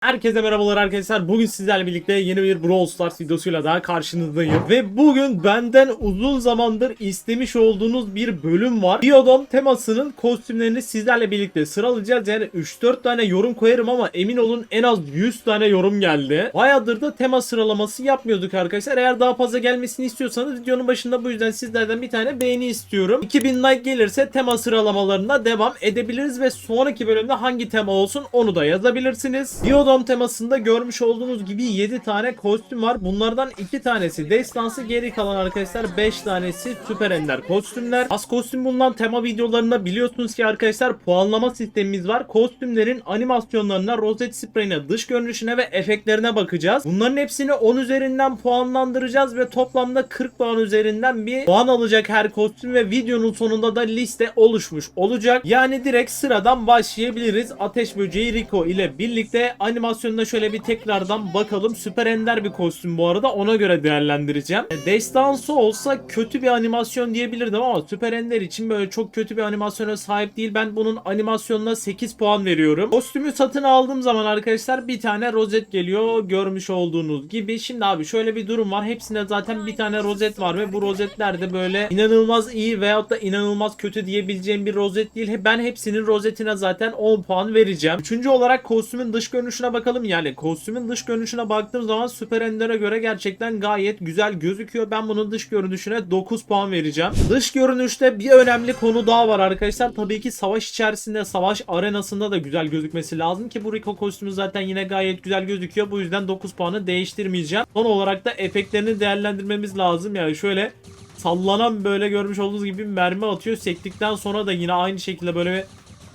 Herkese merhabalar arkadaşlar. Bugün sizlerle birlikte yeni bir Brawl Stars videosuyla daha karşınızdayım. Ve bugün benden uzun zamandır istemiş olduğunuz bir bölüm var. Diodom temasının kostümlerini sizlerle birlikte sıralayacağız. Yani 3-4 tane yorum koyarım ama emin olun en az 100 tane yorum geldi. Bayağıdır da tema sıralaması yapmıyorduk arkadaşlar. Eğer daha fazla gelmesini istiyorsanız videonun başında bu yüzden sizlerden bir tane beğeni istiyorum. 2000 like gelirse tema sıralamalarına devam edebiliriz ve sonraki bölümde hangi tema olsun onu da yazabilirsiniz. Diodom temasında görmüş olduğunuz gibi 7 tane kostüm var. Bunlardan 2 tanesi destansı geri kalan arkadaşlar 5 tanesi süper ender kostümler. Az kostüm bulunan tema videolarında biliyorsunuz ki arkadaşlar puanlama sistemimiz var. Kostümlerin animasyonlarına, rozet spreyine, dış görünüşüne ve efektlerine bakacağız. Bunların hepsini 10 üzerinden puanlandıracağız ve toplamda 40 puan üzerinden bir puan alacak her kostüm ve videonun sonunda da liste oluşmuş olacak. Yani direkt sıradan başlayabiliriz. Ateş Böceği Rico ile birlikte animasyonuna şöyle bir tekrardan bakalım. Süper ender bir kostüm bu arada ona göre değerlendireceğim. E, Destansı olsa kötü bir animasyon diyebilirdim ama Süper Ender için böyle çok kötü bir animasyona sahip değil. Ben bunun animasyonuna 8 puan veriyorum. Kostümü satın aldığım zaman arkadaşlar bir tane rozet geliyor. Görmüş olduğunuz gibi. Şimdi abi şöyle bir durum var. Hepsinde zaten bir tane rozet var ve bu rozetler de böyle inanılmaz iyi veyahut da inanılmaz kötü diyebileceğim bir rozet değil. Ben hepsinin rozetine zaten 10 puan vereceğim. Üçüncü olarak kostümün dış görünüşüne bakalım. Yani kostümün dış görünüşüne baktığım zaman Süper Ender'e göre gerçekten gayet güzel gözüküyor. Ben bunun dış görünüşüne 9 puan vereceğim. Dış görünüşte bir önemli konu daha var arkadaşlar. Tabii ki savaş içerisinde, savaş arenasında da güzel gözükmesi lazım ki bu Rico kostümü zaten yine gayet güzel gözüküyor. Bu yüzden 9 puanı değiştirmeyeceğim. Son olarak da efektlerini değerlendirmemiz lazım. Yani şöyle sallanan böyle görmüş olduğunuz gibi mermi atıyor. Sektikten sonra da yine aynı şekilde böyle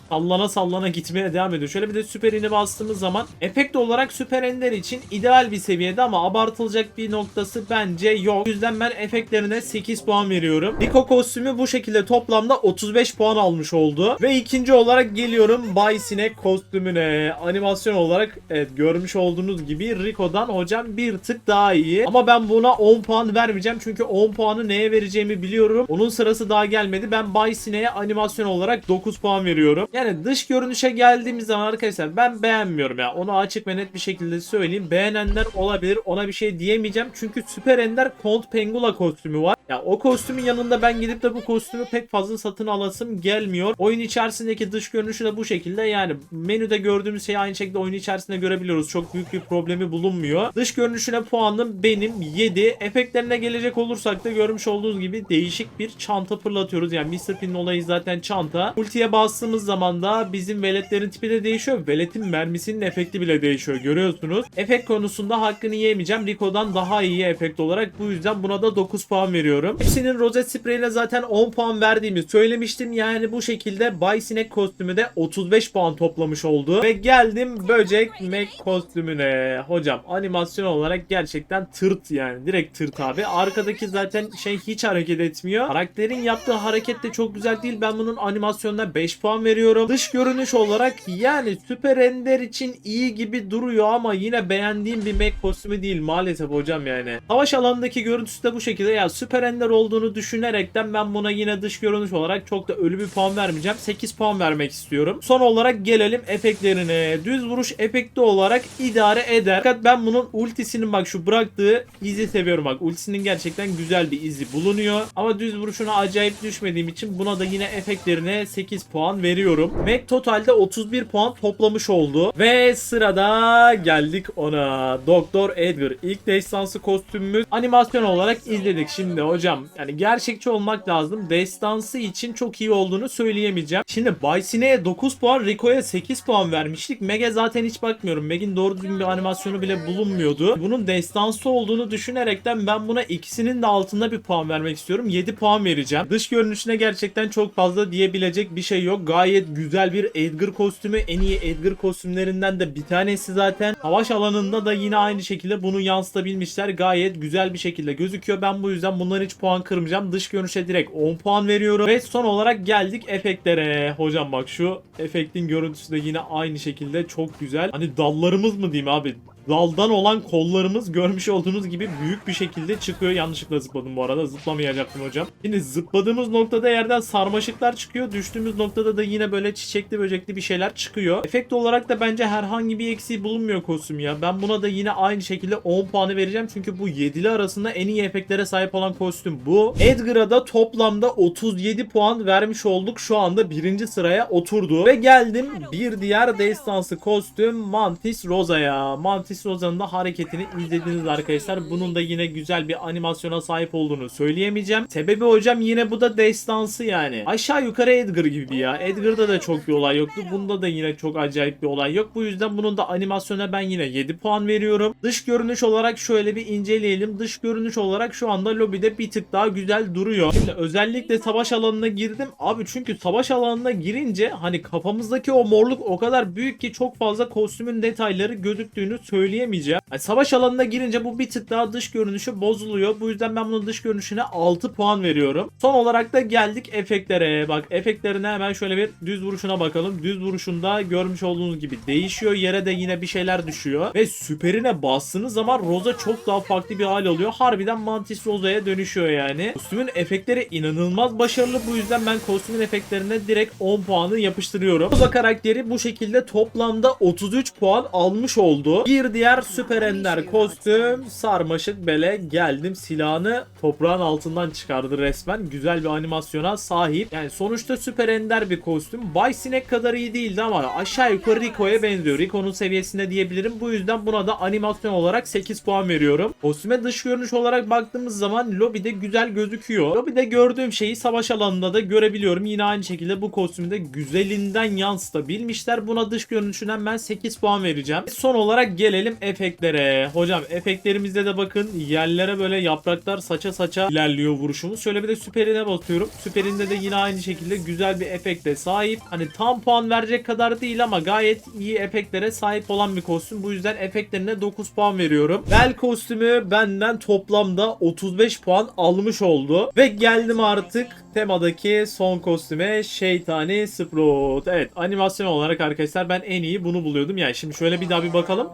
sallana sallana gitmeye devam ediyor. Şöyle bir de süperini bastığımız zaman efekt olarak süper ender için ideal bir seviyede ama abartılacak bir noktası bence yok. O yüzden ben efektlerine 8 puan veriyorum. Rico kostümü bu şekilde toplamda 35 puan almış oldu. Ve ikinci olarak geliyorum Bay Sinek kostümüne. Animasyon olarak evet görmüş olduğunuz gibi Rico'dan hocam bir tık daha iyi. Ama ben buna 10 puan vermeyeceğim. Çünkü 10 puanı neye vereceğimi biliyorum. Onun sırası daha gelmedi. Ben Bay Sinek'e animasyon olarak 9 puan veriyorum. Yani dış görünüşe geldiğimiz zaman arkadaşlar ben beğenmiyorum ya. Onu açık ve net bir şekilde söyleyeyim. Beğenenler olabilir. Ona bir şey diyemeyeceğim. Çünkü Süper Ender Count Pengula kostümü var. Ya o kostümün yanında ben gidip de bu kostümü pek fazla satın alasım gelmiyor. Oyun içerisindeki dış görünüşü de bu şekilde. Yani menüde gördüğümüz şeyi aynı şekilde oyun içerisinde görebiliyoruz. Çok büyük bir problemi bulunmuyor. Dış görünüşüne puanım benim 7. Efektlerine gelecek olursak da görmüş olduğunuz gibi değişik bir çanta fırlatıyoruz. Yani Mr. Pin'in olayı zaten çanta. Ultiye bastığımız zaman da bizim veletlerin tipi de değişiyor. Veletin mermisinin efekti bile değişiyor. Görüyorsunuz. Efekt konusunda hakkını yemeyeceğim. Rico'dan daha iyi efekt olarak. Bu yüzden buna da 9 puan veriyorum. Hepsinin rozet spreyine zaten 10 puan verdiğimi söylemiştim. Yani bu şekilde Bay Sinek kostümü de 35 puan toplamış oldu. Ve geldim Böcek Mac kostümüne. Hocam animasyon olarak gerçekten tırt yani. Direkt tırt abi. Arkadaki zaten şey hiç hareket etmiyor. Karakterin yaptığı hareket de çok güzel değil. Ben bunun animasyonuna 5 puan veriyorum. Dış görünüş olarak yani Süper Ender için iyi gibi duruyor ama yine beğendiğim bir Mac kostümü değil maalesef hocam yani. Savaş alanındaki görüntüsü de bu şekilde. Ya Süper Ender olduğunu düşünerekten ben buna yine dış görünüş olarak çok da ölü bir puan vermeyeceğim. 8 puan vermek istiyorum. Son olarak gelelim efektlerine. Düz vuruş efekti olarak idare eder. Fakat ben bunun ultisinin bak şu bıraktığı izi seviyorum bak. Ultisinin gerçekten güzel bir izi bulunuyor. Ama düz vuruşuna acayip düşmediğim için buna da yine efektlerine 8 puan veriyorum. Mac totalde 31 puan toplamış oldu. Ve sırada geldik ona. Doktor Edgar. İlk destansı kostümümüz animasyon olarak izledik. Şimdi hocam yani gerçekçi olmak lazım. Destansı için çok iyi olduğunu söyleyemeyeceğim. Şimdi Baysine'ye 9 puan, Rico'ya 8 puan vermiştik. Meg'e zaten hiç bakmıyorum. Meg'in doğru düzgün bir animasyonu bile bulunmuyordu. Bunun destansı olduğunu düşünerekten ben buna ikisinin de altında bir puan vermek istiyorum. 7 puan vereceğim. Dış görünüşüne gerçekten çok fazla diyebilecek bir şey yok. Gayet güzel bir Edgar kostümü. En iyi Edgar kostümlerinden de bir tanesi zaten. Savaş alanında da yine aynı şekilde bunu yansıtabilmişler. Gayet güzel bir şekilde gözüküyor. Ben bu yüzden bunların hiç puan kırmayacağım. Dış görünüşe direkt 10 puan veriyorum. Ve son olarak geldik efektlere. Hocam bak şu efektin görüntüsü de yine aynı şekilde çok güzel. Hani dallarımız mı diyeyim abi? Daldan olan kollarımız görmüş olduğunuz gibi büyük bir şekilde çıkıyor. Yanlışlıkla zıpladım bu arada. Zıplamayacaktım hocam. Şimdi zıpladığımız noktada yerden sarmaşıklar çıkıyor. Düştüğümüz noktada da yine böyle çiçekli böcekli bir şeyler çıkıyor. Efekt olarak da bence herhangi bir eksiği bulunmuyor kostüm ya. Ben buna da yine aynı şekilde 10 puanı vereceğim. Çünkü bu 7'li arasında en iyi efektlere sahip olan kostüm bu. Edgar'a da toplamda 37 puan vermiş olduk. Şu anda birinci sıraya oturdu. Ve geldim bir diğer destansı kostüm Mantis Rosa'ya. Mantis Rosa'nın da hareketini izlediniz arkadaşlar. Bunun da yine güzel bir animasyona sahip olduğunu söyleyemeyeceğim. Sebebi hocam yine bu da destansı yani. Aşağı yukarı Edgar gibi ya. Edgar'da da çok bir olay yoktu. Bunda da yine çok acayip bir olay yok. Bu yüzden bunun da animasyona ben yine 7 puan veriyorum. Dış görünüş olarak şöyle bir inceleyelim. Dış görünüş olarak şu anda lobide bir tık daha güzel duruyor. Şimdi özellikle savaş alanına girdim. Abi çünkü savaş alanına girince hani kafamızdaki o morluk o kadar büyük ki çok fazla kostümün detayları gözüktüğünü söyleyemeyeceğim. Yani savaş alanına girince bu bir tık daha dış görünüşü bozuluyor. Bu yüzden ben bunun dış görünüşüne 6 puan veriyorum. Son olarak da geldik efektlere. Bak efektlerine hemen şöyle bir düz vuruşuna bakalım. Düz vuruşunda görmüş olduğunuz gibi değişiyor. Yere de yine bir şeyler düşüyor. Ve süperine bastığınız zaman Rosa çok daha farklı bir hal oluyor. Harbiden Mantis Rosa'ya dönüşüyor yani. Kostümün efektleri inanılmaz başarılı. Bu yüzden ben kostümün efektlerine direkt 10 puanı yapıştırıyorum. Rosa karakteri bu şekilde toplamda 33 puan almış oldu. Bir diğer süper ender kostüm sarmaşık bele geldim silahını toprağın altından çıkardı resmen. Güzel bir animasyona sahip. Yani sonuçta süper ender bir kostüm. Bay Sinek kadar iyi değildi ama aşağı yukarı Rico'ya benziyor. Rico'nun seviyesinde diyebilirim. Bu yüzden buna da animasyon olarak 8 puan veriyorum. Kostüme dış görünüş olarak baktığımız zaman lobide güzel gözüküyor. Lobide gördüğüm şeyi savaş alanında da görebiliyorum. Yine aynı şekilde bu kostümü de güzelinden yansıtabilmişler. Buna dış görünüşünden ben 8 puan vereceğim. Son olarak gelelim efektlere. Hocam efektlerimizde de bakın yerlere böyle yapraklar saça saça ilerliyor vuruşumuz. Şöyle bir de süperine basıyorum. Süperinde de yine aynı şekilde güzel bir efekte sahip. Hani tam puan verecek kadar değil ama gayet iyi efektlere sahip olan bir kostüm. Bu yüzden efektlerine 9 puan veriyorum. Bel kostümü benden toplamda 35 puan almış oldu. Ve geldim artık temadaki son kostüme Şeytani Sprout. Evet animasyon olarak arkadaşlar ben en iyi bunu buluyordum. Yani şimdi şöyle bir daha bir bakalım.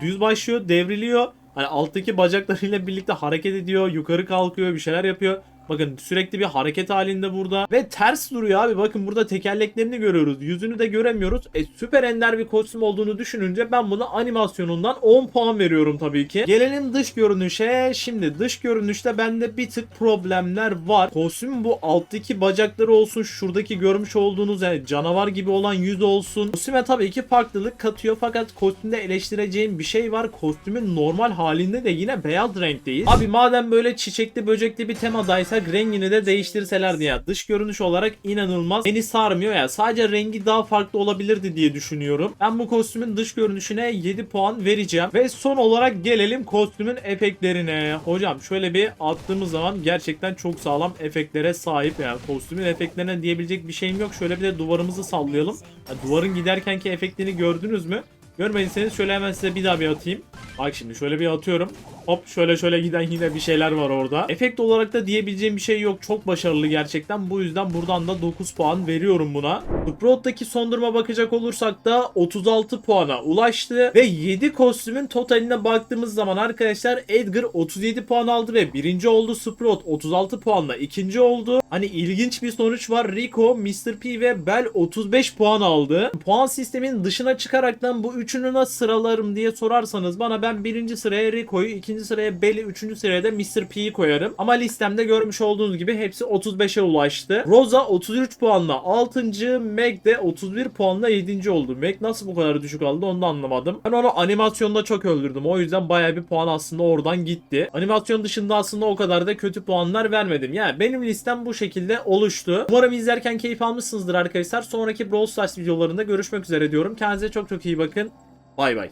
Düz başlıyor devriliyor. Hani alttaki bacaklarıyla birlikte hareket ediyor. Yukarı kalkıyor bir şeyler yapıyor. Bakın sürekli bir hareket halinde burada. Ve ters duruyor abi. Bakın burada tekerleklerini görüyoruz. Yüzünü de göremiyoruz. E süper ender bir kostüm olduğunu düşününce ben buna animasyonundan 10 puan veriyorum tabii ki. Gelelim dış görünüşe. Şimdi dış görünüşte bende bir tık problemler var. Kostümün bu alttaki bacakları olsun. Şuradaki görmüş olduğunuz yani canavar gibi olan yüz olsun. Kostüme tabii ki farklılık katıyor. Fakat kostümde eleştireceğim bir şey var. Kostümün normal halinde de yine beyaz renkteyiz. Abi madem böyle çiçekli böcekli bir temadaysa rengini de değiştirselerdi ya. Dış görünüş olarak inanılmaz. Beni sarmıyor ya. Sadece rengi daha farklı olabilirdi diye düşünüyorum. Ben bu kostümün dış görünüşüne 7 puan vereceğim. Ve son olarak gelelim kostümün efektlerine. Hocam şöyle bir attığımız zaman gerçekten çok sağlam efektlere sahip yani. Kostümün efektlerine diyebilecek bir şeyim yok. Şöyle bir de duvarımızı sallayalım. Ya, duvarın giderkenki efektini gördünüz mü? Görmediyseniz şöyle hemen size bir daha bir atayım. Bak şimdi şöyle bir atıyorum. Hop şöyle şöyle giden yine bir şeyler var orada. Efekt olarak da diyebileceğim bir şey yok. Çok başarılı gerçekten. Bu yüzden buradan da 9 puan veriyorum buna. Sprout'taki son duruma bakacak olursak da 36 puana ulaştı. Ve 7 kostümün totaline baktığımız zaman arkadaşlar Edgar 37 puan aldı ve birinci oldu. Sprout 36 puanla ikinci oldu. Hani ilginç bir sonuç var. Rico, Mr. P ve Bell 35 puan aldı. Puan sistemin dışına çıkaraktan bu üçünü nasıl sıralarım diye sorarsanız bana ben birinci sıraya Rico'yu, ikinci sıraya Bell'i, üçüncü sıraya da Mr. P'yi koyarım. Ama listemde görmüş olduğunuz gibi hepsi 35'e ulaştı. Rosa 33 puanla 6. Meg de 31 puanla 7. oldu. Meg nasıl bu kadar düşük aldı onu da anlamadım. Ben onu animasyonda çok öldürdüm. O yüzden baya bir puan aslında oradan gitti. Animasyon dışında aslında o kadar da kötü puanlar vermedim. Yani benim listem bu şekilde oluştu. Umarım izlerken keyif almışsınızdır arkadaşlar. Sonraki Brawl Stars videolarında görüşmek üzere diyorum. Kendinize çok çok iyi bakın. Bay bay.